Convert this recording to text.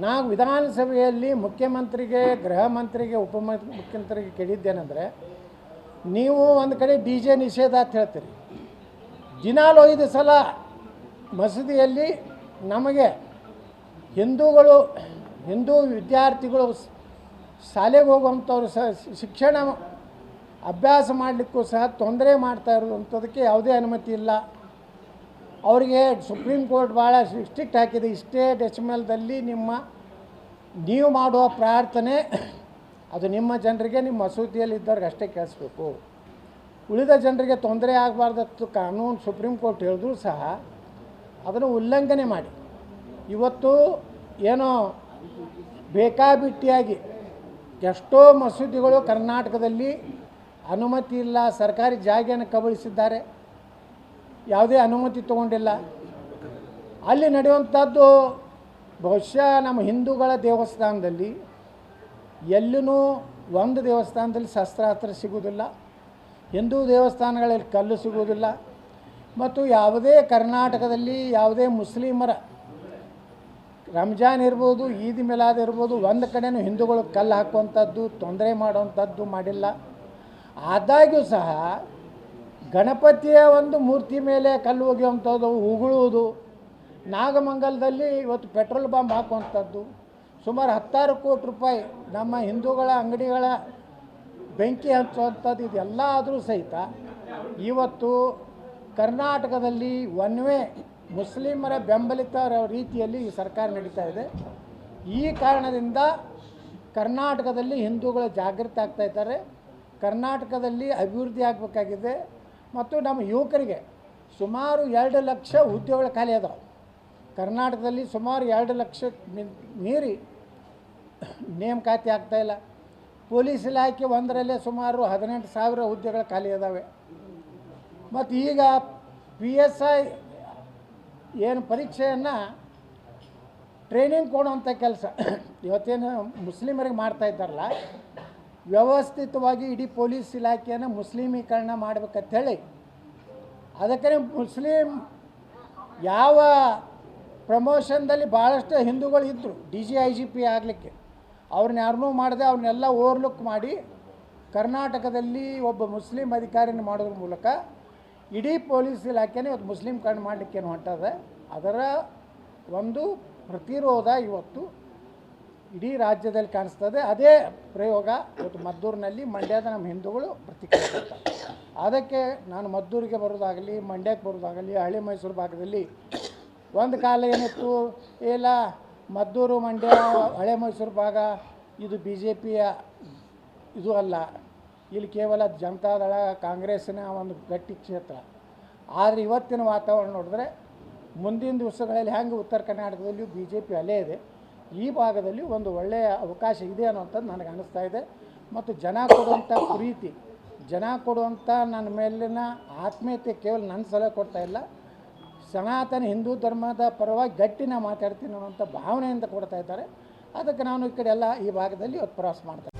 ನಾವು ವಿಧಾನಸಭೆಯಲ್ಲಿ ಮುಖ್ಯಮಂತ್ರಿಗೆ, ಗೃಹ ಮಂತ್ರಿಗೆ, ಉಪ ಮುಖ್ಯಮಂತ್ರಿಗೆ ಕೇಳಿದ್ದೇನೆಂದರೆ, ನೀವು ಒಂದು ಕಡೆ ಡಿ ಜೆ ನಿಷೇಧ ಅಂತ ಹೇಳ್ತೀರಿ. ದಿನಾಲು ಐದು ಸಲ ಮಸೀದಿಯಲ್ಲಿ ನಮಗೆ ಹಿಂದೂಗಳು, ಹಿಂದೂ ವಿದ್ಯಾರ್ಥಿಗಳು ಶಾಲೆಗೆ ಹೋಗುವಂಥವ್ರು ಸಹ ಶಿಕ್ಷಣ ಅಭ್ಯಾಸ ಮಾಡಲಿಕ್ಕೂ ಸಹ ತೊಂದರೆ ಮಾಡ್ತಾ ಇರುವಂಥದ್ದಕ್ಕೆ ಯಾವುದೇ ಅನುಮತಿ ಇಲ್ಲ. ಅವರಿಗೆ ಸುಪ್ರೀಂ ಕೋರ್ಟ್ ಭಾಳ ಸ್ಟ್ರಿಕ್ಟ್ ಹಾಕಿದೆ. ಇಷ್ಟೇ ಡೆಸಿಮಲ್ದಲ್ಲಿ ನಿಮ್ಮ, ನೀವು ಮಾಡುವ ಪ್ರಾರ್ಥನೆ, ಅದು ನಿಮ್ಮ ಜನರಿಗೆ, ನಿಮ್ಮ ಮಸೂದಿಯಲ್ಲಿ ಇದ್ದವ್ರಿಗೆ ಅಷ್ಟೇ ಕೇಳಿಸ್ಬೇಕು. ಉಳಿದ ಜನರಿಗೆ ತೊಂದರೆ ಆಗಬಾರ್ದತ್ತು ಕಾನೂನು ಸುಪ್ರೀಂ ಕೋರ್ಟ್ ಹೇಳಿದ್ರು ಸಹ ಅದನ್ನು ಉಲ್ಲಂಘನೆ ಮಾಡಿ. ಇವತ್ತು ಏನೋ ಬೇಕಾಬಿಟ್ಟಿಯಾಗಿ ಎಷ್ಟೋ ಮಸೂದಿಗಳು ಕರ್ನಾಟಕದಲ್ಲಿ ಅನುಮತಿ ಇಲ್ಲ, ಸರ್ಕಾರಿ ಜಾಗೆಯನ್ನು ಕಬಳಿಸಿದ್ದಾರೆ. ಯಾವುದೇ ಅನುಮತಿ ತಗೊಂಡಿಲ್ಲ. ಅಲ್ಲಿ ನಡೆಯುವಂಥದ್ದು ಬಹುಶಃ ನಮ್ಮ ಹಿಂದೂಗಳ ದೇವಸ್ಥಾನದಲ್ಲಿ. ಎಲ್ಲೂ ಒಂದು ದೇವಸ್ಥಾನದಲ್ಲಿ ಶಸ್ತ್ರಾಸ್ತ್ರ ಸಿಗುವುದಿಲ್ಲ. ಹಿಂದೂ ದೇವಸ್ಥಾನಗಳಲ್ಲಿ ಕಲ್ಲು ಸಿಗುವುದಿಲ್ಲ. ಮತ್ತು ಯಾವುದೇ ಕರ್ನಾಟಕದಲ್ಲಿ ಯಾವುದೇ ಮುಸ್ಲಿಮರ ರಂಜಾನ್ ಇರ್ಬೋದು, ಈದ್ ಮಿಲಾದ್ ಇರ್ಬೋದು, ಒಂದು ಕಡೆನೂ ಹಿಂದೂಗಳು ಕಲ್ಲು ಹಾಕುವಂಥದ್ದು, ತೊಂದರೆ ಮಾಡುವಂಥದ್ದು ಮಾಡಿಲ್ಲ. ಆದಾಗ್ಯೂ ಸಹ ಗಣಪತಿಯ ಒಂದು ಮೂರ್ತಿ ಮೇಲೆ ಕಲ್ಲು ಒಗೆಯುವಂಥದ್ದು, ಉಗುಳುವುದು. ನಾಗಮಂಗಲದಲ್ಲಿ ಇವತ್ತು ಪೆಟ್ರೋಲ್ ಬಾಂಬ್ ಹಾಕುವಂಥದ್ದು. ಸುಮಾರು ಹತ್ತಾರು ಕೋಟಿ ರೂಪಾಯಿ ನಮ್ಮ ಹಿಂದೂಗಳ ಅಂಗಡಿಗಳ ಬೆಂಕಿ ಹಚ್ಚುವಂಥದ್ದು ಇದೆಲ್ಲ ಆದರೂ ಸಹಿತ ಇವತ್ತು ಕರ್ನಾಟಕದಲ್ಲಿ ಒನ್ ವೇ ಮುಸ್ಲಿಮರ ಬೆಂಬಲಿತ ರೀತಿಯಲ್ಲಿ ಈ ಸರ್ಕಾರ ನಡೀತಾ ಇದೆ. ಈ ಕಾರಣದಿಂದ ಕರ್ನಾಟಕದಲ್ಲಿ ಹಿಂದೂಗಳು ಜಾಗೃತಿ ಆಗ್ತಾ ಇದ್ದಾರೆ. ಕರ್ನಾಟಕದಲ್ಲಿ ಅಭಿವೃದ್ಧಿ ಆಗಬೇಕಾಗಿದೆ. ಮತ್ತು ನಮ್ಮ ಯುವಕರಿಗೆ ಸುಮಾರು ಎರಡು ಲಕ್ಷ ಉದ್ಯೋಗಗಳು ಖಾಲಿ ಅದಾವೆ. ಕರ್ನಾಟಕದಲ್ಲಿ ಸುಮಾರು ಎರಡು ಲಕ್ಷ ಮೀರಿ ನೇಮಕಾತಿ ಆಗ್ತಾಯಿಲ್ಲ ಪೊಲೀಸ್ ಇಲಾಖೆ ಒಂದರಲ್ಲೇ ಸುಮಾರು ಹದಿನೆಂಟು ಸಾವಿರ ಹುದ್ದೆಗಳು ಖಾಲಿ ಅದಾವೆ. ಮತ್ತು ಈಗ ಪಿ ಎಸ್ ಐ ಏನು ಪರೀಕ್ಷೆಯನ್ನು ಟ್ರೈನಿಂಗ್ ಕೊಡುವಂಥ ಕೆಲಸ. ಇವತ್ತೇನು ಮುಸ್ಲಿಮರಿಗೆ ಮಾಡ್ತಾ ಇದ್ದಾರಲ್ಲ ವ್ಯವಸ್ಥಿತವಾಗಿ ಇಡೀ ಪೊಲೀಸ್ ಇಲಾಖೆಯನ್ನು ಮುಸ್ಲಿಮೀಕರಣ ಮಾಡ್ಬೇಕಂತೇಳಿ ಅದಕ್ಕೆ ಮುಸ್ಲಿಂ ಯಾವ ಪ್ರಮೋಷನ್ದಲ್ಲಿ ಭಾಳಷ್ಟು ಹಿಂದೂಗಳು ಇದ್ದರು D G I G P ಆಗಲಿಕ್ಕೆ. ಅವ್ರನ್ನ ಯಾರನ್ನೂ ಮಾಡದೆ ಅವ್ರನ್ನೆಲ್ಲ ಓವರ್ಲುಕ್ ಮಾಡಿ ಕರ್ನಾಟಕದಲ್ಲಿ ಒಬ್ಬ ಮುಸ್ಲಿಂ ಅಧಿಕಾರಿನ ಮಾಡೋದ್ರ ಮೂಲಕ ಇಡೀ ಪೊಲೀಸ್ ಇಲಾಖೆನೇ ಇವತ್ತು ಮುಸ್ಲಿಂ ಕಣ್ಣು ಮಾಡಲಿಕ್ಕೆ ಏನು ಹೊಂಟದೆ, ಅದರ ಒಂದು ಪ್ರತಿರೋಧ ಇವತ್ತು ಇಡೀ ರಾಜ್ಯದಲ್ಲಿ ಕಾಣಿಸ್ತದೆ. ಅದೇ ಪ್ರಯೋಗ ಇವತ್ತು ಮದ್ದೂರಿನಲ್ಲಿ ಮಂಡ್ಯದ ನಮ್ಮ ಹಿಂದೂಗಳು ಪ್ರತಿಕ್ರಿಯೆ ಅದಕ್ಕೆ ನಾನು ಮದ್ದೂರಿಗೆ ಬರೋದಾಗಲಿ ಮಂಡ್ಯಕ್ಕೆ ಬರೋದಾಗಲಿ ಹಳೆ ಮೈಸೂರು ಭಾಗದಲ್ಲಿ ಒಂದು ಕಾಲ ಏನಿತ್ತು ಇಲ್ಲ ಮದ್ದೂರು, ಮಂಡ್ಯ, ಹಳೆ ಮೈಸೂರು ಭಾಗ, ಇದು ಬಿ ಜೆ ಪಿಯ ಇದು ಅಲ್ಲ, ಇಲ್ಲಿ ಕೇವಲ ಜನತಾದಳ ಕಾಂಗ್ರೆಸ್ಸಿನ ಒಂದು ಗಟ್ಟಿ ಕ್ಷೇತ್ರ. ಆದರೆ ಇವತ್ತಿನ ವಾತಾವರಣ ನೋಡಿದ್ರೆ ಮುಂದಿನ ದಿವಸಗಳಲ್ಲಿ ಹೆಂಗೆ ಉತ್ತರ ಕರ್ನಾಟಕದಲ್ಲಿಯೂ ಬಿ ಜೆ ಪಿ ಅಲ್ಲೇ ಇದೆ. ಈ ಭಾಗದಲ್ಲಿ ಒಂದು ಒಳ್ಳೆಯ ಅವಕಾಶ ಇದೆ ಅನ್ನೋಂಥದ್ದು ನನಗೆ ಅನ್ನಿಸ್ತಾ ಇದೆ. ಮತ್ತು ಜನ ಕೊಡುವಂಥ ಪ್ರೀತಿ, ಜನ ಕೊಡುವಂಥ ನನ್ನ ಮೇಲಿನ ಆತ್ಮೀಯತೆ ಕೇವಲ ನನ್ನ ಸಲಹೆ ಕೊಡ್ತಾ ಇಲ್ಲ. ಸನಾತನ ಹಿಂದೂ ಧರ್ಮದ ಪರವಾಗಿ ಗಟ್ಟಿನ ಮಾತಾಡ್ತೀನಿ ಅನ್ನೋಂಥ ಭಾವನೆಯಿಂದ ಕೊಡ್ತಾ ಇದ್ದಾರೆ. ಅದಕ್ಕೆ ನಾನು ಈ ಕಡೆ ಎಲ್ಲ ಈ ಭಾಗದಲ್ಲಿ ಪ್ರವಾಸ ಮಾಡ್ತಾ